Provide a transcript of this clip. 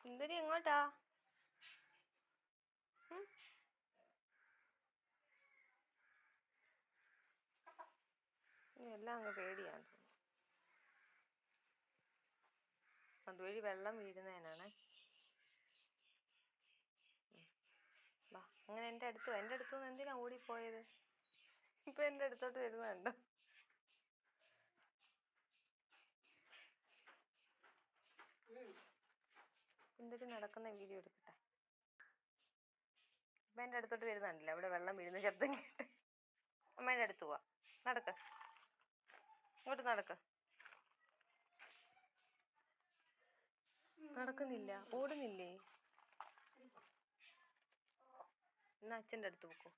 സുന്ദരി എങ്ങോട്ടാ എല്ലാം അങ്ങ് പേടിയാണ്. അതുവഴി വെള്ളം വീഴുന്നതിനാണ്. വാ അങ്ങനെ എന്റെ അടുത്ത് എന്റെ അടുത്ത് നിന്ന് എന്തിനാ ഓടിപ്പോയത്? ഇപ്പൊ എന്റെ അടുത്തോട്ട് വരുന്നത് കണ്ടോ സുന്ദരി നടക്കുന്ന വീഡിയോ എടുക്കട്ടെ? അമ്മേന്റെ അടുത്തോട്ട് വരുന്നുണ്ടല്ലോ അവിടെ വെള്ളം വീഴുന്ന ശബ്ദം കേട്ട്. അമ്മേന്റെ അടുത്ത് പോവാ. നടക്ക്. ഇങ്ങോട്ട് നടക്ക്. നടക്കുന്നില്ല ഓടുന്നില്ലേ? എന്നാ അച്ഛന്റെ അടുത്ത് പോക്കോ.